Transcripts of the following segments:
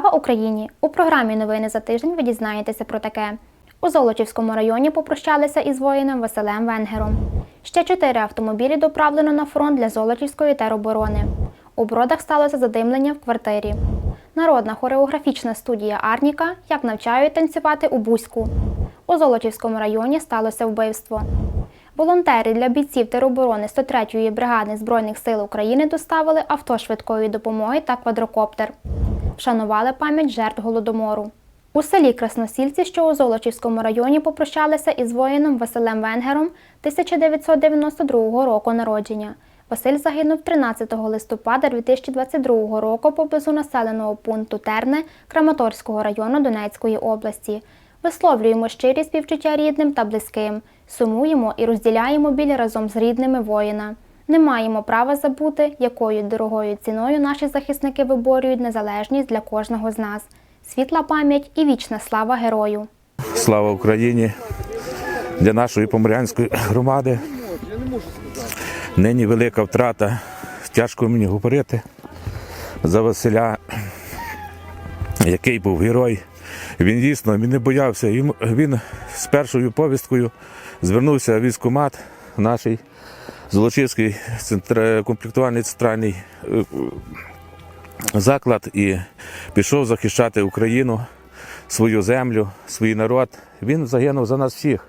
Слава Україні! У програмі Новини за тиждень ви дізнаєтеся про таке. У Золочівському районі попрощалися із воїном Василем Венгером. Ще чотири автомобілі доправлено на фронт для Золочівської тероборони. У бродах сталося задимлення в квартирі. Народна хореографічна студія Арніка як навчають танцювати у Бузьку. У Золочівському районі сталося вбивство. Волонтери для бійців тероборони 103-ї бригади Збройних сил України доставили авто швидкої допомоги та квадрокоптер. Вшанували пам'ять жертв голодомору. У селі Красносільці, що у Золочівському районі, попрощалися із воїном Василем Венгером 1992 року народження. Василь загинув 13 листопада 2022 року поблизу населеного пункту Терне Краматорського району Донецької області. Висловлюємо щирі співчуття рідним та близьким, сумуємо і розділяємо біль разом з рідними воїна. Не маємо права забути, якою дорогою ціною наші захисники виборюють незалежність для кожного з нас. Світла пам'ять і вічна слава герою. Слава Україні! Для нашої поморянської громади. Нині велика втрата. Тяжко мені говорити за Василя, який був герой. Він дійсно він не боявся. Він з першою повісткою звернувся в військкомат наш Золочівський центр- комплектувальний центральний е, заклад і пішов захищати Україну, свою землю, свій народ. Він загинув за нас всіх.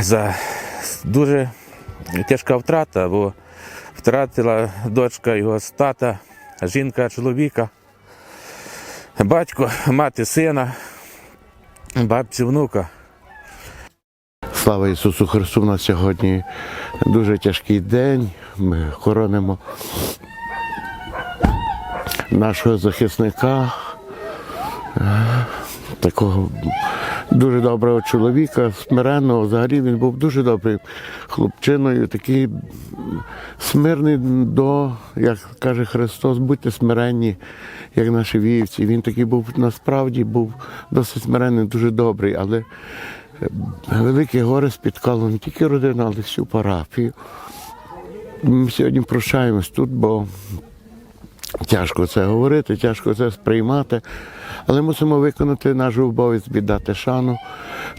За дуже тяжка втрата, бо втратила дочка його тата, жінка, чоловіка, батько, мати сина, бабці, внука. Слава Ісусу Христу! У нас сьогодні дуже тяжкий день. Ми хоронимо нашого захисника, е, такого дуже доброго чоловіка, смиренного. Взагалі він був дуже добрим хлопчиною, такий смирний до, як каже Христос, будьте смиренні, як наші вівці. Він такий був насправді був досить смиренний, дуже добрий, але велике горе спіткало не тільки родину, але й всю парафію. Ми сьогодні прощаємось тут, бо тяжко це говорити, тяжко це сприймати, але мусимо виконати наш обов'язок віддати шану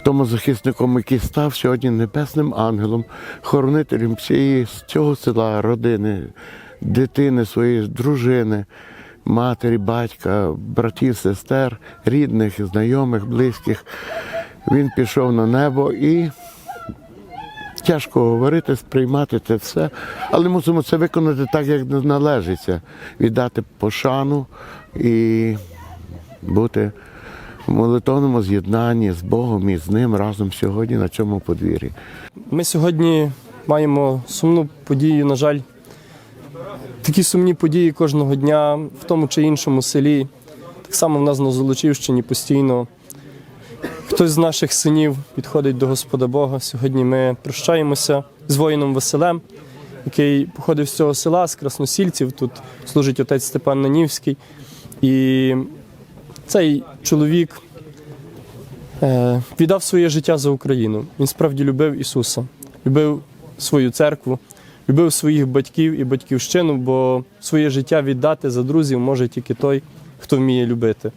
тому захисником, який став сьогодні небесним ангелом, хоронителем всієї цього села, родини, дитини, своєї дружини. Матері, батька, братів, сестер, рідних, знайомих, близьких. Він пішов на небо і тяжко говорити, сприймати це все, але мусимо це виконати так, як належиться, віддати пошану і бути в молитовному з'єднанні з Богом і з ним разом сьогодні на цьому подвір'ї. Ми сьогодні маємо сумну подію, на жаль, такі сумні події кожного дня в тому чи іншому селі. Так само в нас на Золочівщині постійно хтось з наших синів підходить до Господа Бога. Сьогодні ми прощаємося з воїном Василем, який походив з цього села, з Красносільців. Тут служить отець Степан Нанівський. І цей чоловік е, віддав своє життя за Україну. Він справді любив Ісуса, любив свою церкву, любив своїх батьків і батьківщину, бо своє життя віддати за друзів може тільки той, хто вміє любити.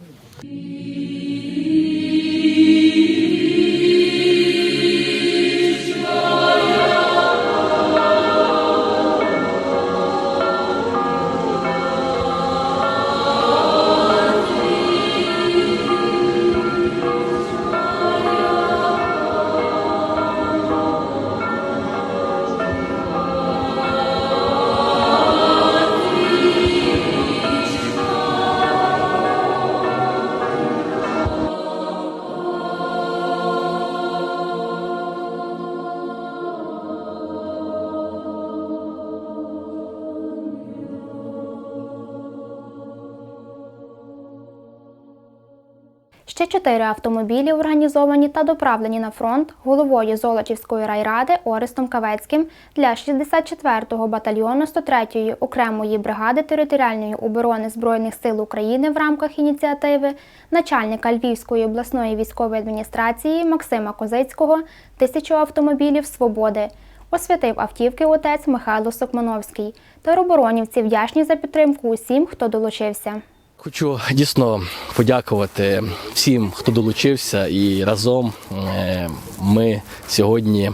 Ще чотири автомобілі організовані та доправлені на фронт головою Золочівської райради Орестом Кавецьким для 64-го батальйону 103-ї окремої бригади територіальної оборони Збройних сил України в рамках ініціативи начальника Львівської обласної військової адміністрації Максима Козицького тисячу автомобілів свободи. Освятив автівки отець Михайло Сокмановський. Тероборонівці вдячні за підтримку усім, хто долучився. Хочу дійсно подякувати всім, хто долучився, і разом е, ми сьогодні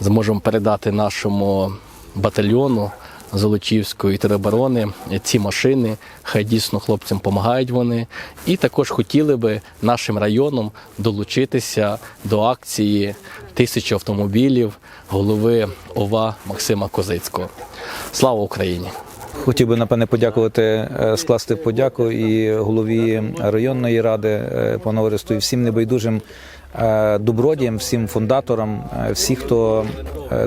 зможемо передати нашому батальйону Золочівської тероборони ці машини. Хай дійсно хлопцям допомагають вони. І також хотіли би нашим районом долучитися до акції тисячі автомобілів голови ОВА Максима Козицького. Слава Україні! Хотів би напевне подякувати, е, скласти подяку і голові районної ради е, пану Оресту, і всім небайдужим е, добродіям, всім фундаторам, всі, хто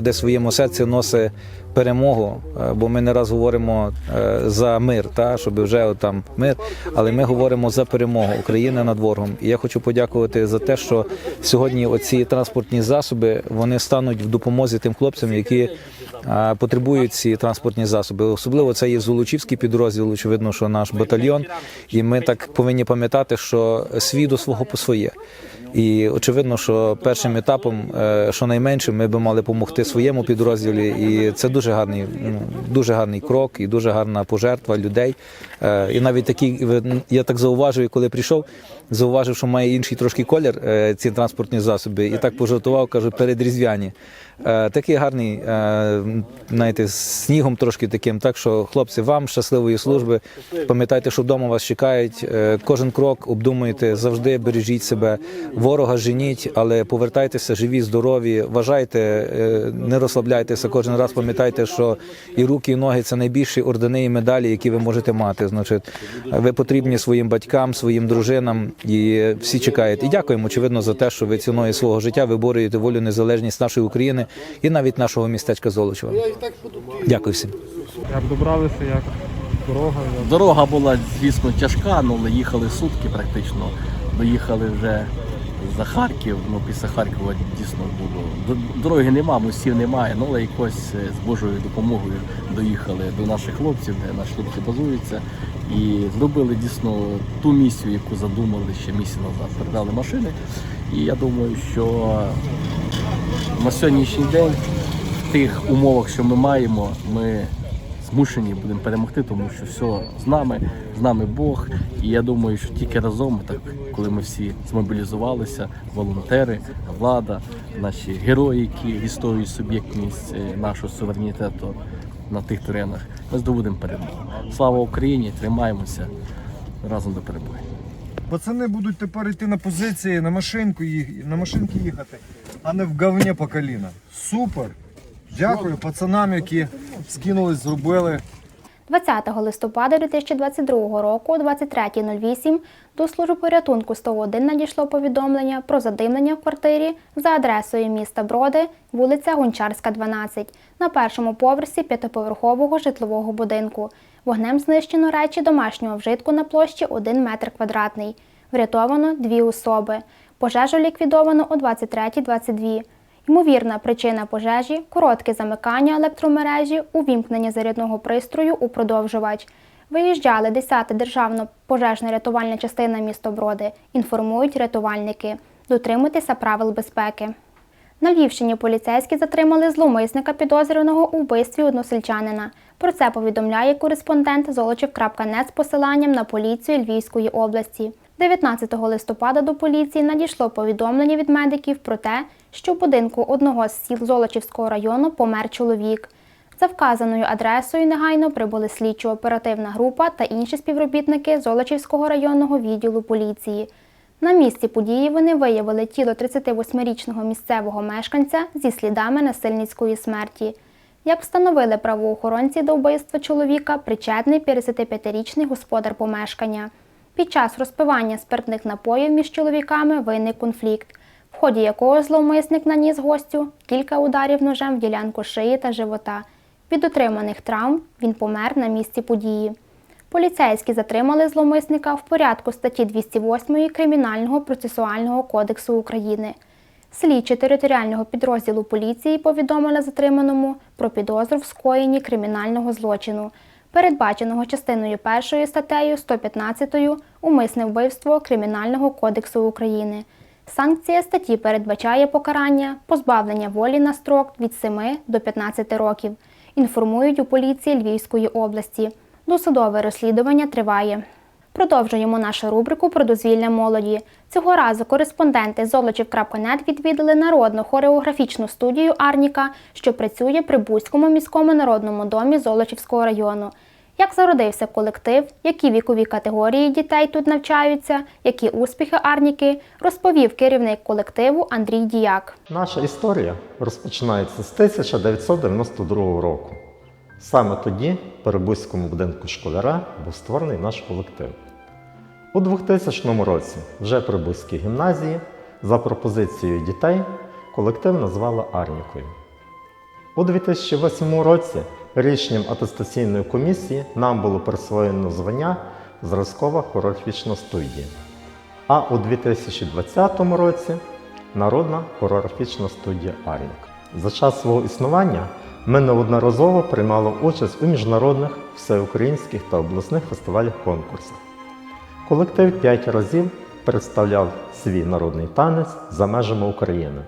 де своєму серці носить перемогу. е, Бо ми не раз говоримо е, за мир, та щоб вже там мир, але ми говоримо за перемогу України над ворогом. І я хочу подякувати за те, що сьогодні оці транспортні засоби вони стануть в допомозі тим хлопцям, які потребують ці транспортні засоби. Особливо це є Золочівський підрозділ, очевидно, що наш батальйон. І ми так повинні пам'ятати, що свій до свого по своє. І очевидно, що першим етапом, е, що найменшим, ми би мали допомогти своєму підрозділі, і це дуже гарний, ну, дуже гарний крок і дуже гарна пожертва людей. Е, І навіть такі я так зауважую, коли прийшов, зауважив, що має інший трошки колір е, ці транспортні засоби, і так пожартував, кажу, передріздвяні. Е, Такий гарний, е, знаєте, снігом трошки таким. Так що, хлопці, вам щасливої служби. Пам'ятайте, що вдома вас чекають. Е, Кожен крок обдумуйте, завжди бережіть себе. Ворога женіть, але повертайтеся живі, здорові. Вважайте, не розслабляйтеся. Кожен раз пам'ятайте, що і руки, і ноги це найбільші ордени і медалі, які ви можете мати. Значить, ви потрібні своїм батькам, своїм дружинам, і всі чекають. І дякуємо, очевидно, за те, що ви ціною свого життя виборюєте волю, незалежність нашої України і навіть нашого містечка Золочева. Дякую всім. Як добралися, як дорога. Як... Дорога була, звісно, тяжка, ну, але їхали сутки практично. Доїхали вже за Харків, ну після Харкова дійсно було. Дороги нема, мостів немає, ну але якось е, з Божою допомогою доїхали до наших хлопців, де наші хлопці базуються. І зробили дійсно ту місію, яку задумали ще місяць назад. Передали машини. І я думаю, що на сьогоднішній день в тих умовах, що ми маємо, ми змушені будемо перемогти, тому що все з нами, з нами Бог. І я думаю, що тільки разом, так коли ми всі змобілізувалися, волонтери, влада, наші герої, які відстоюють суб'єктність е, нашого суверенітету на тих теренах, ми здобудемо перемогу. Слава Україні! Тримаємося разом до перемоги. Пацани будуть тепер йти на позиції, на машинку їх- на машинки їхати, а не в говні по коліна. Супер! Дякую пацанам, які скинулись, зробили. 20 листопада 2022 року о 23.08 до служби порятунку 101 надійшло повідомлення про задимлення в квартирі за адресою міста Броди, вулиця Гончарська, 12, на першому поверсі п'ятиповерхового житлового будинку. Вогнем знищено речі домашнього вжитку на площі 1 метр квадратний. Врятовано дві особи. Пожежу ліквідовано о 23.22. Ймовірна причина пожежі коротке замикання електромережі, увімкнення зарядного пристрою у продовжувач. Виїжджали 10-та державна пожежна рятувальна частина місто Броди. Інформують рятувальники. Дотримуйтеся правил безпеки. На Львівщині поліцейські затримали зловмисника підозрюваного у вбивстві односельчанина. Про це повідомляє кореспондент Золочів.нет з посиланням на поліцію Львівської області. 19 листопада до поліції надійшло повідомлення від медиків про те, що в будинку одного з сіл Золочівського району помер чоловік. За вказаною адресою негайно прибули слідчо-оперативна група та інші співробітники Золочівського районного відділу поліції. На місці події вони виявили тіло 38-річного місцевого мешканця зі слідами насильницької смерті. Як встановили правоохоронці до вбивства чоловіка, причетний 55-річний господар помешкання. Під час розпивання спиртних напоїв між чоловіками виник конфлікт, в ході якого зловмисник наніс гостю кілька ударів ножем в ділянку шиї та живота. Від отриманих травм він помер на місці події. Поліцейські затримали зловмисника в порядку статті 208 Кримінального процесуального кодексу України. Слідчі територіального підрозділу поліції повідомили затриманому про підозру в скоєнні кримінального злочину, передбаченого частиною 1 статтею 115 умисне вбивство Кримінального кодексу України. Санкція статті передбачає покарання позбавлення волі на строк від 7 до 15 років. Інформують у поліції Львівської області. Досудове розслідування триває. Продовжуємо нашу рубрику про дозвілля молоді. Цього разу кореспонденти Золочів.нет відвідали народну хореографічну студію Арніка, що працює при Бузькому міському народному домі Золочівського району. Як зародився колектив, які вікові категорії дітей тут навчаються, які успіхи Арніки, розповів керівник колективу Андрій Діяк. Наша історія розпочинається з 1992 року. Саме тоді в Перебузькому будинку школяра був створений наш колектив. У 2000 році, вже при Бузькій гімназії, за пропозицією дітей, колектив назвали Арнікою. У 2008 році рішенням атестаційної комісії нам було присвоєно звання Зразкова хореографічна студія. А у 2020 році Народна хореографічна студія Арнік. За час свого існування ми неодноразово приймали участь у міжнародних, всеукраїнських та обласних фестивалях конкурсах. Колектив п'ять разів представляв свій народний танець за межами України.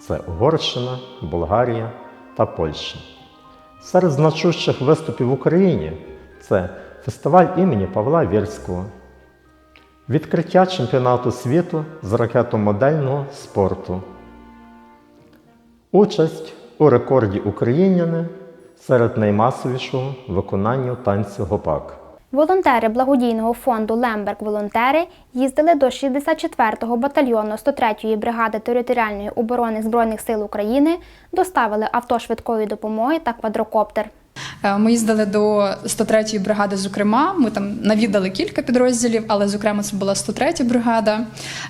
Це Угорщина, Болгарія та Польща. Серед значущих виступів в Україні це фестиваль імені Павла Вірського, відкриття чемпіонату світу з ракетомодельного спорту, участь у рекорді україняни серед наймасовішого виконання танцю гопак. Волонтери благодійного фонду Лемберг Волонтери їздили до 64-го батальйону 103-ї бригади територіальної оборони Збройних сил України, доставили авто швидкої допомоги та квадрокоптер. Е, Ми їздили до 103-ї бригади, зокрема. Ми там навідали кілька підрозділів, але зокрема це була 103-я бригада.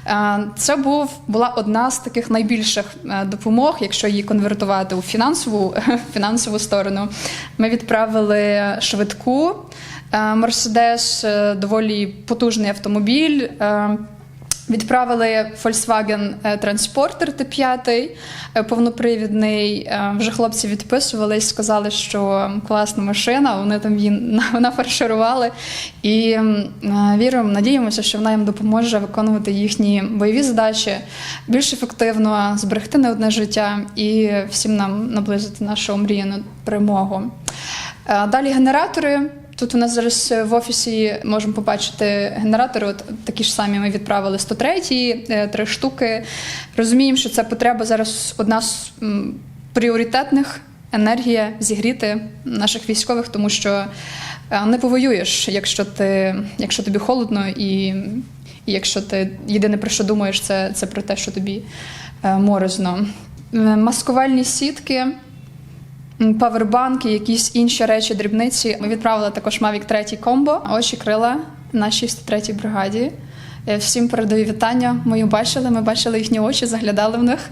Е, Це був була одна з таких найбільших е, допомог, якщо її конвертувати у фінансову фінансову сторону. Ми відправили швидку. Е, Мерседес, е, доволі потужний автомобіль. е, Відправили Volkswagen Transporter Т5 е, повнопривідний. Вже хлопці відписувались, сказали, що класна машина. Вони там її на- нафарширували. І віримо, надіємося, що вона їм допоможе виконувати їхні бойові задачі більш ефективно, зберегти не одне життя і всім нам наблизити нашу омріяну перемогу. Далі генератори. Тут у нас зараз в офісі можемо побачити генератори. От такі ж самі ми відправили 103 е, три штуки. Розуміємо, що це потреба зараз одна з пріоритетних енергія зігріти наших військових, тому що е, не повоюєш, якщо ти, якщо тобі холодно, і, і якщо ти єдине про що думаєш, це, це про те, що тобі е, морозно. Е, Маскувальні сітки. Павербанки, якісь інші речі, дрібниці. Ми відправили також Mavic 3 комбо, очі крила нашій 103-й бригаді. Е, Всім передаю вітання. Ми їх бачили, ми бачили їхні очі, заглядали в них.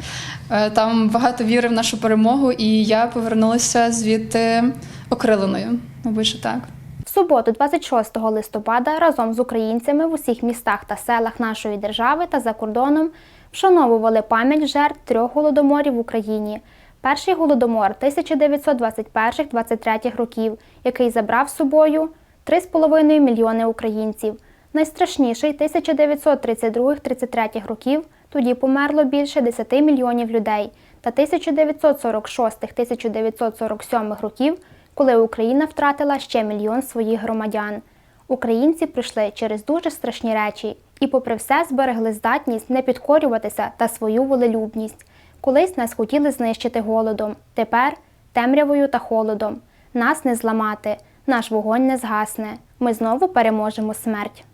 Е, Там багато віри в нашу перемогу, і я повернулася звідти окриленою. Мабуть, так. В суботу, 26 листопада, разом з українцями в усіх містах та селах нашої держави та за кордоном вшановували пам'ять жертв трьох голодоморів в Україні. Перший голодомор 1921-23 років, який забрав з собою 3,5 мільйони українців. Найстрашніший 1932-33 років тоді померло більше 10 мільйонів людей. Та 1946-1947 років, коли Україна втратила ще мільйон своїх громадян. Українці пройшли через дуже страшні речі і, попри все, зберегли здатність не підкорюватися та свою волелюбність. Колись нас хотіли знищити голодом, тепер темрявою та холодом. Нас не зламати, наш вогонь не згасне. Ми знову переможемо смерть.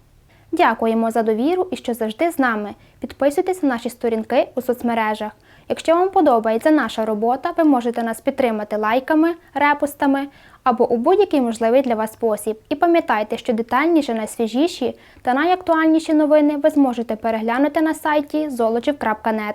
Дякуємо за довіру і що завжди з нами. Підписуйтесь на наші сторінки у соцмережах. Якщо вам подобається наша робота, ви можете нас підтримати лайками, репостами або у будь-який можливий для вас спосіб. І пам'ятайте, що детальніше, найсвіжіші та найактуальніші новини ви зможете переглянути на сайті zolochiv.net.